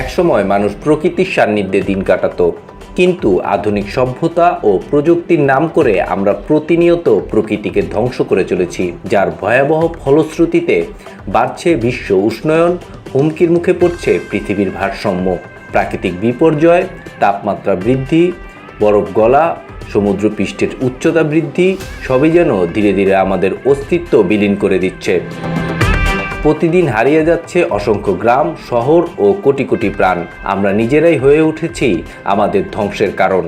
একসময় মানুষ প্রকৃতির সান্নিধ্যে দিন কাটাত, কিন্তু আধুনিক সভ্যতা ও প্রযুক্তির নাম করে আমরা প্রতিনিয়ত প্রকৃতিকে ধ্বংস করে চলেছি, যার ভয়াবহ ফলশ্রুতিতে বাড়ছে বিশ্ব উষ্ণায়ন, হুমকির মুখে পড়ছে পৃথিবীর ভারসাম্য, প্রাকৃতিক বিপর্যয়, তাপমাত্রা বৃদ্ধি, বরফ গলা সমুদ্র পৃষ্ঠের উচ্চতা বৃদ্ধি, সবই যেন ধীরে ধীরে আমাদের অস্তিত্ব বিলীন করে দিচ্ছে। প্রতিদিন হারিয়ে যাচ্ছে অসংখ্য গ্রাম, শহর ও কোটি কোটি প্রাণ। আমরা নিজেরাই হয়ে উঠেছি আমাদের ধ্বংসের কারণ।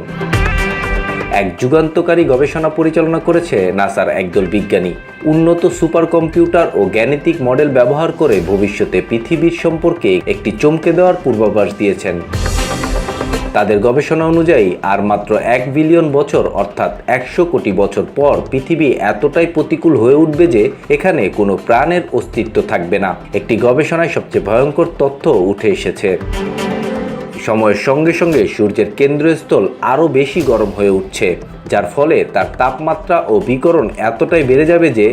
এক যুগান্তকারী গবেষণা পরিচালনা করেছে নাসার একদল বিজ্ঞানী। উন্নত সুপার কম্পিউটার ও জ্ঞানেতিক মডেল ব্যবহার করে ভবিষ্যতে পৃথিবীর সম্পর্কে একটি চমকে দেওয়ার পূর্বাভাস দিয়েছেন। তাদের গবেষণা অনুযায়ী, আর মাত্র এক বিলিয়ন বছর, অর্থাৎ একশো কোটি বছর পর পৃথিবী এতটাই প্রতিকূল হয়ে উঠবে যে এখানে কোনো প্রাণের অস্তিত্ব থাকবে না। একটি গবেষণায় সবচেয়ে ভয়ঙ্কর তথ্য উঠে এসেছে। সময়ের সঙ্গে সঙ্গে সূর্যের কেন্দ্রস্থল আরও বেশি গরম হয়ে উঠছে, যার ফলে তার তাপমাত্রা ও বিকরণ এতটাই বেড়ে যাবে যে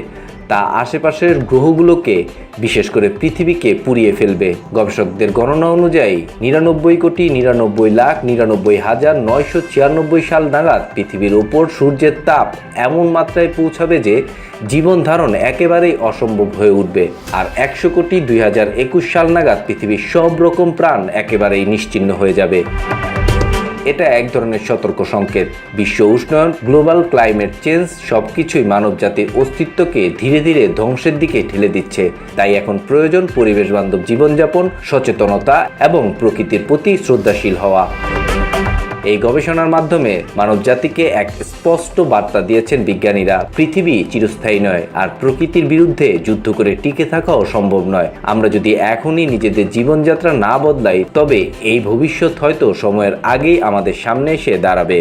তা আশেপাশের গ্রহগুলোকে বিশেষ করে পৃথিবীকে পুড়িয়ে ফেলবে। গবেষকদের গণনা অনুযায়ী নিরানব্বই কোটি নিরানব্বই লাখ নিরানব্বই হাজার নয়শো ছিয়ানব্বই সাল নাগাদ পৃথিবীর ওপর সূর্যের তাপ এমন মাত্রায় পৌঁছাবে যে জীবন ধারণ একেবারেই অসম্ভব হয়ে উঠবে। আর একশো কোটি দুই হাজার একুশ সাল নাগাদ পৃথিবীর সব রকম প্রাণ একেবারেই নিশ্চিহ্ন হয়ে যাবে। এটা এক ধরনের সতর্ক সংকেত। বিশ্ব উষ্ণয়ন, গ্লোবাল ক্লাইমেট চেঞ্জ সব কিছুই মানব জাতির অস্তিত্বকে ধীরে ধীরে ধ্বংসের দিকে ঠেলে দিচ্ছে। তাই এখন প্রয়োজন পরিবেশ বান্ধব জীবনযাপন, সচেতনতা এবং প্রকৃতির প্রতি শ্রদ্ধাশীল হওয়া। এই গবেষণার মাধ্যমে মানব জাতিকে এক স্পষ্ট বার্তা দিয়েছেন বিজ্ঞানীরা। পৃথিবী চিরস্থায়ী নয়, আর প্রকৃতির বিরুদ্ধে যুদ্ধ করে টিকে থাকাও সম্ভব নয়। আমরা যদি এখনই নিজেদের জীবনযাত্রা না বদলাই, তবে এই ভবিষ্যৎ হয়তো সময়ের আগেই আমাদের সামনে এসে দাঁড়াবে।